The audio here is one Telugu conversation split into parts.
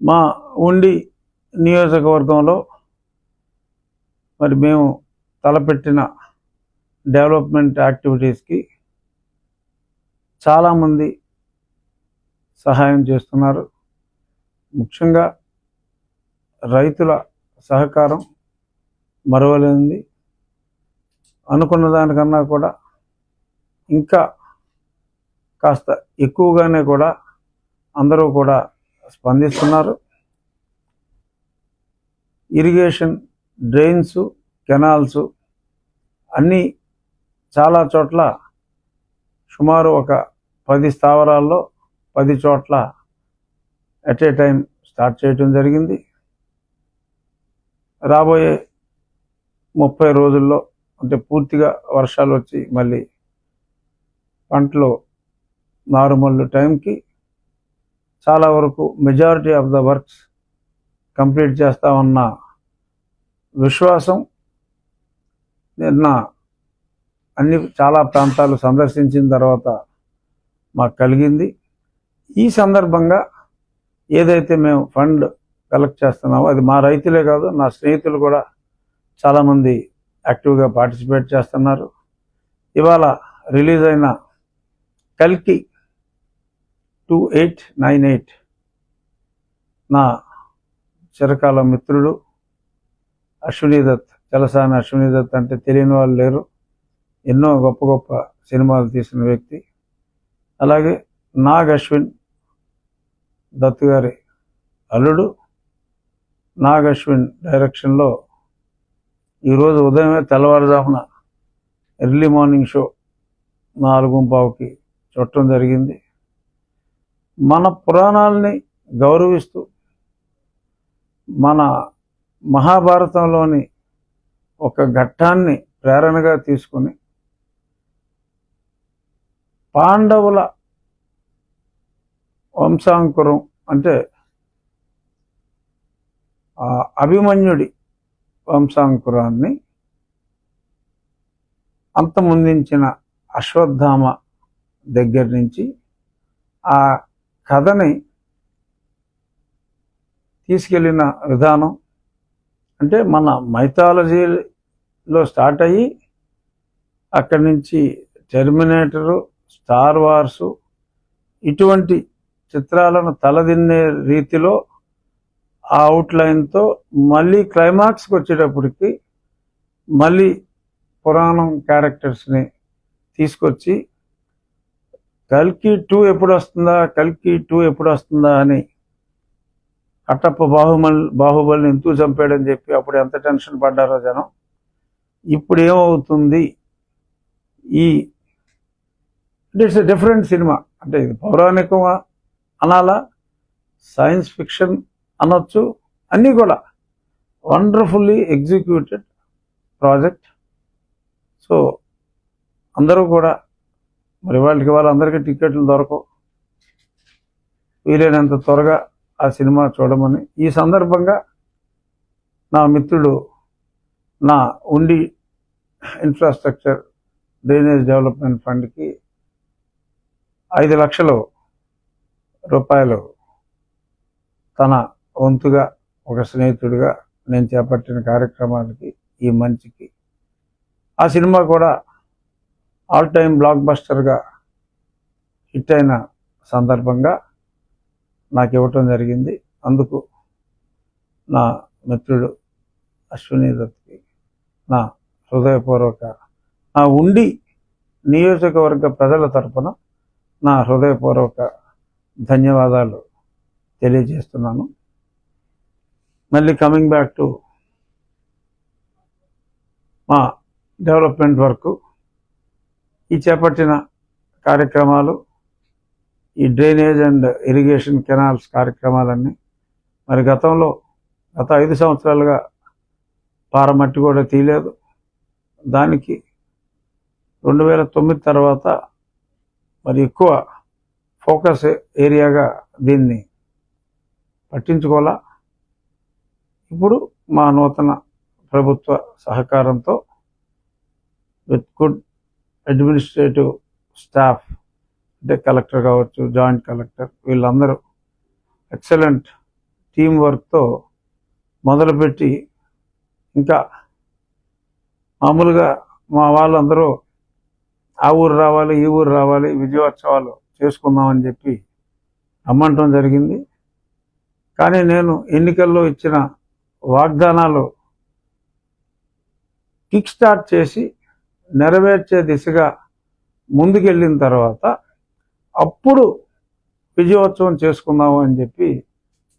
మా ఉండి నియోజకవర్గంలో మరి మేము తలపెట్టిన డెవలప్మెంట్ యాక్టివిటీస్కి చాలామంది సహాయం చేస్తున్నారు. ముఖ్యంగా రైతుల సహకారం మరవలేనిది. అనుకున్న దానికన్నా కూడా ఇంకా కాస్త ఎక్కువగానే కూడా అందరూ కూడా స్పందిస్తున్నారు. ఇరిగేషన్ డ్రైన్స్ కెనాల్స్ అన్నీ చాలా చోట్ల సుమారు ఒక పది స్థావరాల్లో పది చోట్ల ఎట్ ఏ టైం స్టార్ట్ చేయటం జరిగింది. రాబోయే ముప్పై రోజుల్లో అంటే పూర్తిగా వర్షాలు వచ్చి మళ్ళీ పంటలు నారుమల్లు టైంకి చాలా వరకు majority of the works complete చేస్తామన్న విశ్వాసం నిన్న అన్ని చాలా ప్రాంతాలు సందర్శించిన తర్వాత మాకు కలిగింది. ఈ సందర్భంగా ఏదైతే మేము ఫండ్ కలెక్ట్ చేస్తున్నామో అది మా రైతులే కాదు నా స్నేహితులు కూడా చాలామంది యాక్టివ్గా పార్టిసిపేట్ చేస్తున్నారు. ఇవాళ రిలీజ్ అయిన కల్కి టూ ఎయిట్ నైన్ ఎయిట్ నా చిరకాల మిత్రుడు అశ్విని దత్ చలసాని అశ్విని దత్ అంటే తెలియని వాళ్ళు లేరు. ఎన్నో గొప్ప గొప్ప సినిమాలు తీసిన వ్యక్తి. అలాగే నాగ్ అశ్విన్ దత్ గారి అల్లుడు. నాగ్ అశ్విన్ డైరెక్షన్లో ఈరోజు ఉదయమే తెల్లవారుజామున ఎర్లీ మార్నింగ్ షో నాలుగు పావుకి చూడటం జరిగింది. మన పురాణాలని గౌరవిస్తూ మన మహాభారతంలోని ఒక ఘట్టాన్ని ప్రేరణగా తీసుకుని పాండవుల వంశాంకురం అంటే ఆ అభిమన్యుడి వంశాంకురాన్ని అంతమొందించిన అశ్వత్థామ దగ్గర నుంచి ఆ కథని తీసుకెళ్ళిన విధానం అంటే మన మైథాలజీలో స్టార్ట్ అయ్యి అక్కడి నుంచి టెర్మినేటరు స్టార్ వార్సు ఇటువంటి చిత్రాలను తలదిన్నే రీతిలో ఆ అవుట్లైన్తో మళ్ళీ క్లైమాక్స్కి వచ్చేటప్పటికి మళ్ళీ పురాణం క్యారెక్టర్స్ని తీసుకొచ్చి కల్కి టూ ఎప్పుడు వస్తుందా కల్కి టూ ఎప్పుడు వస్తుందా అని కట్టప్ప బాహుబలి బాహుబలిని ఎందుకు చంపాడని చెప్పి అప్పుడు ఎంత టెన్షన్ పడ్డారో జనం. ఇప్పుడు ఏమవుతుంది ఈ అంటే ఇట్స్ డిఫరెంట్ సినిమా. అంటే ఇది పౌరాణికమా అనాలా? సైన్స్ ఫిక్షన్ అనొచ్చు. అన్నీ కూడా వండర్ఫుల్లీ ఎగ్జిక్యూటెడ్ ప్రాజెక్ట్. సో అందరూ కూడా మరి వాళ్ళకి వాళ్ళందరికీ టికెట్లు దొరకవు. వీలైనంత త్వరగా ఆ సినిమా చూడమని. ఈ సందర్భంగా నా మిత్రుడు నా ఉండి ఇన్ఫ్రాస్ట్రక్చర్ డ్రైనేజ్ డెవలప్మెంట్ ఫండ్కి ఐదు లక్షలు రూపాయలు తన వంతుగా ఒక స్నేహితుడిగా నేను చేపట్టిన కార్యక్రమానికి ఈ మంచికి. ఆ సినిమా కూడా ఆల్ టైమ్ బ్లాక్ బస్టర్గా హిట్ అయిన సందర్భంగా నాకు ఇవ్వటం జరిగింది. అందుకు నా మిత్రుడు అశ్విని దత్కి నా హృదయపూర్వక నా ఉండి నియోజకవర్గ ప్రజల తరపున నా హృదయపూర్వక ధన్యవాదాలు తెలియజేస్తున్నాను. మళ్ళీ కమింగ్ బ్యాక్ టు మా డెవలప్మెంట్ వర్క్ ఈ చేపట్టిన కార్యక్రమాలు ఈ డ్రైనేజ్ అండ్ ఇరిగేషన్ కెనాల్స్ కార్యక్రమాలన్నీ మరి గతంలో గత ఐదు సంవత్సరాలుగా పారమట్టి కూడా తీయలేదు. దానికి రెండు వేల తొమ్మిది తర్వాత మరి ఎక్కువ ఫోకస్ ఏరియాగా దీన్ని పట్టించుకోవాలా? ఇప్పుడు మా నూతన ప్రభుత్వ సహకారంతో విత్ గుడ్ అడ్మినిస్ట్రేటివ్ స్టాఫ్ అంటే కలెక్టర్ కావచ్చు జాయింట్ కలెక్టర్ వీళ్ళందరూ ఎక్సలెంట్ టీం వర్క్తో మొదలుపెట్టి ఇంకా మామూలుగా మా వాళ్ళందరూ ఆ ఊరు రావాలి ఈ ఊరు రావాలి విజయోత్సవాలు చేసుకుందామని చెప్పి రమ్మంటం జరిగింది. కానీ నేను ఎన్నికల్లో ఇచ్చిన వాగ్దానాలు కిక్ స్టార్ట్ చేసి నెరవేర్చే దిశగా ముందుకెళ్ళిన తర్వాత అప్పుడు విజయోత్సవం చేసుకుందాము అని చెప్పి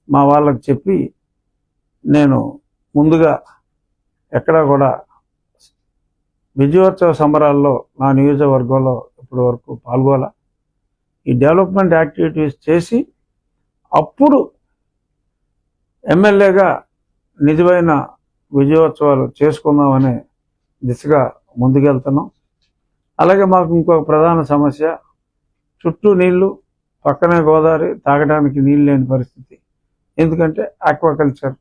మా వాళ్ళకి చెప్పి నేను ముందుగా ఎక్కడా కూడా విజయోత్సవ సంబరాల్లో నా నియోజకవర్గంలో ఇప్పటి వరకు పాల్గొల. ఈ డెవలప్మెంట్ యాక్టివిటీస్ చేసి అప్పుడు ఎమ్మెల్యేగా నిజమైన విజయోత్సవాలు చేసుకుందామనే దిశగా ముందుకెళ్తున్నాం. అలాగే మాకు ఇంకొక ప్రధాన సమస్య చుట్టూ నీళ్ళు పక్కనే గోదావరి తాగడానికి నీళ్ళు లేని పరిస్థితి. ఎందుకంటే ఆక్వాకల్చర్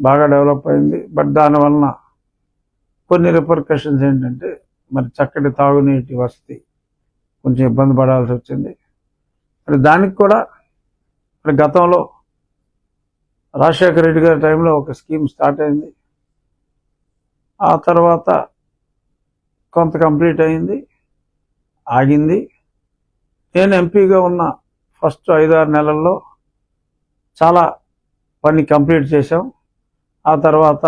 బాగా డెవలప్ అయింది. బట్ దానివలన కొన్ని రిపర్కషన్స్ ఏంటంటే మరి చక్కటి తాగునీటి వసతి కొంచెం ఇబ్బంది పడాల్సి వచ్చింది. మరి దానికి కూడా మరి గతంలో రాజశేఖర రెడ్డి గారి టైంలో ఒక స్కీమ్ స్టార్ట్ అయింది. ఆ తర్వాత కొంత కంప్లీట్ అయింది ఆగింది. నేను ఎంపీగా ఉన్న ఫస్ట్ ఐదారు నెలల్లో చాలా పని కంప్లీట్ చేశాం. ఆ తర్వాత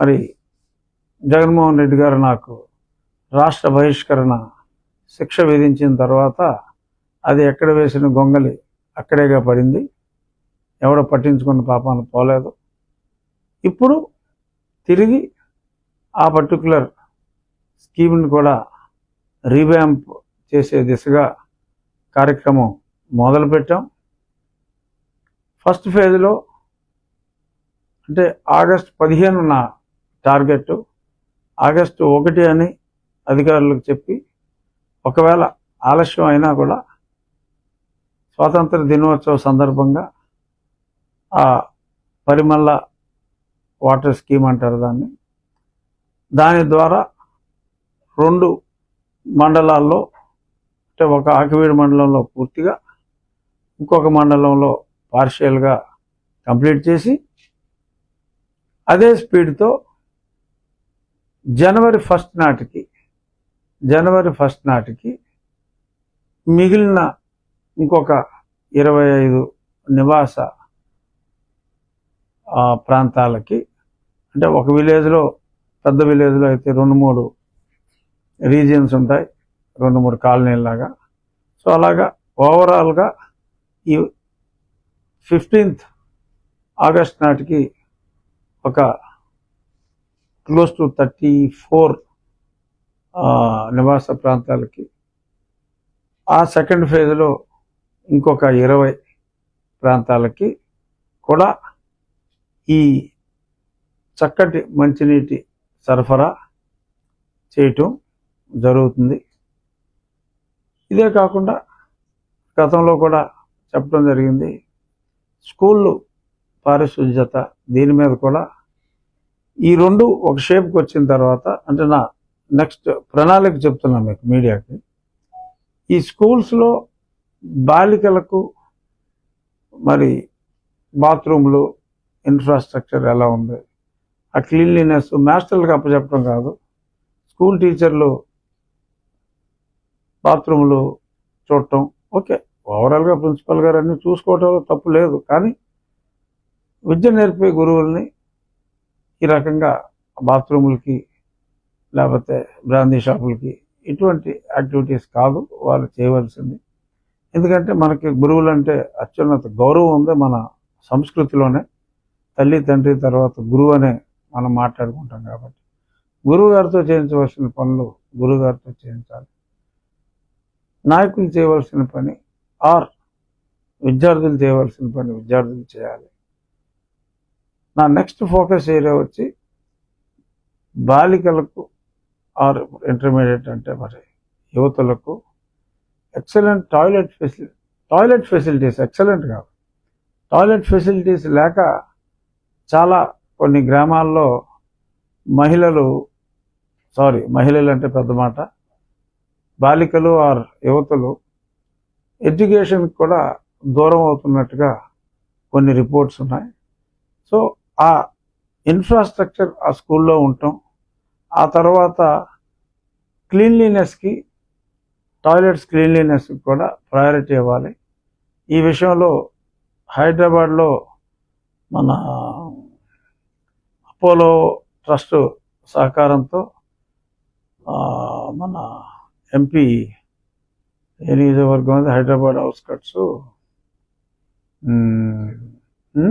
మరి జగన్మోహన్ రెడ్డి గారు నాకు రాష్ట్ర బహిష్కరణ శిక్ష విధించిన తర్వాత అది ఎక్కడ వేసిన గొంగలి అక్కడేగా పడింది. ఎవడో పట్టించుకున్న పాపాన్ని పోలేదు. ఇప్పుడు తిరిగి ఆ పర్టికులర్ స్కీమ్ని కూడా రీవ్యాంప్ చేసే దిశగా కార్యక్రమం మొదలుపెట్టాం. ఫస్ట్ ఫేజ్లో అంటే ఆగస్ట్ పదిహేను నా టార్గెట్ ఆగస్టు ఒకటి అని అధికారులకు చెప్పి ఒకవేళ ఆలస్యం అయినా కూడా స్వాతంత్ర దినోత్సవ సందర్భంగా ఆ పరిమళ వాటర్ స్కీమ్ అంటారు దాన్ని. దాని ద్వారా రెండు మండలాల్లో అంటే ఒక ఆకివీడు మండలంలో పూర్తిగా ఇంకొక మండలంలో పార్షియల్గా కంప్లీట్ చేసి అదే స్పీడ్తో జనవరి ఫస్ట్ నాటికి జనవరి ఫస్ట్ నాటికి మిగిలిన ఇంకొక ఇరవై ఐదు నివాస ప్రాంతాలకి అంటే ఒక విలేజ్లో పెద్ద విలేజ్లో అయితే రెండు మూడు రీజియన్స్ ఉంటాయి రెండు మూడు కాలనీలాగా సో అలాగా ఓవరాల్గా ఈ ఫిఫ్టీన్త్ ఆగస్ట్ నాటికి ఒక క్లోజ్ టు థర్టీ ఫోర్ నివాస ప్రాంతాలకి. ఆ సెకండ్ ఫేజ్లో ఇంకొక ఇరవై ప్రాంతాలకి కూడా ఈ చక్కటి మంచినీటి సరఫరా చేయటం జరుగుతుంది. ఇదే కాకుండా గతంలో కూడా చెప్పడం జరిగింది. స్కూళ్ళు పారిశుధ్యత దీని మీద కూడా ఈ రెండు ఒక షేప్కి వచ్చిన తర్వాత అంటే నా నెక్స్ట్ ప్రణాళిక చెప్తున్నా మీకు మీడియాకి. ఈ స్కూల్స్లో బాలికలకు మరి బాత్రూమ్లు ఇన్ఫ్రాస్ట్రక్చర్ ఎలా ఉంది? ఆ క్లీన్లీనెస్ మాస్టర్లకు అప్పచెప్పడం కాదు. స్కూల్ టీచర్లు బాత్రూములు చూడటం. ఓకే ఓవరాల్గా ప్రిన్సిపల్ గారు అన్ని చూసుకోవటంలో తప్పు లేదు. కానీ విద్య నేర్పే గురువుల్ని ఈ రకంగా బాత్రూములకి లేకపోతే బ్రాందీ షాపులకి ఇటువంటి యాక్టివిటీస్ కాదు వాళ్ళు చేయవలసింది. ఎందుకంటే మనకి గురువులు అంటే అత్యున్నత గౌరవం ఉంది మన సంస్కృతిలోనే. తల్లి తండ్రి తర్వాత గురువు అనే మనం మాట్లాడుకుంటాం కాబట్టి. గురువు గారితో చేయించవలసిన పనులు గురువు గారితో చేయించాలి. నాయకులు చేయవలసిన పని ఆర్ విద్యార్థులు చేయవలసిన పని విద్యార్థులు చేయాలి. నా నెక్స్ట్ ఫోకస్ ఏరియా వచ్చి బాలికలకు ఆర్ ఇంటర్మీడియట్ అంటే మరి యువతులకు excellent toilet facility toilet facilities excellent కాదు టాయిలెట్ ఫెసిలిటీస్ లేక చాలా కొన్ని గ్రామాల్లో మహిళలు సారీ మహిళలు అంటే పెద్ద మాట బాలికలు ఆర్ యువతులు ఎడ్యుకేషన్కి కూడా దూరం అవుతున్నట్టుగా కొన్ని రిపోర్ట్స్ ఉన్నాయి. సో ఆ ఇన్ఫ్రాస్ట్రక్చర్ ఆ స్కూల్లో ఉండటం ఆ తర్వాత క్లీన్లీనెస్కి టాయిలెట్స్ క్లీన్లీనెస్కి కూడా ప్రయారిటీ ఇవ్వాలి. ఈ విషయంలో హైదరాబాద్లో మన అపోలో ట్రస్ట్ సహకారంతో మన ఎంపీ ఏ నియోజకవర్గం అది హైదరాబాద్ అవుట్స్కట్స్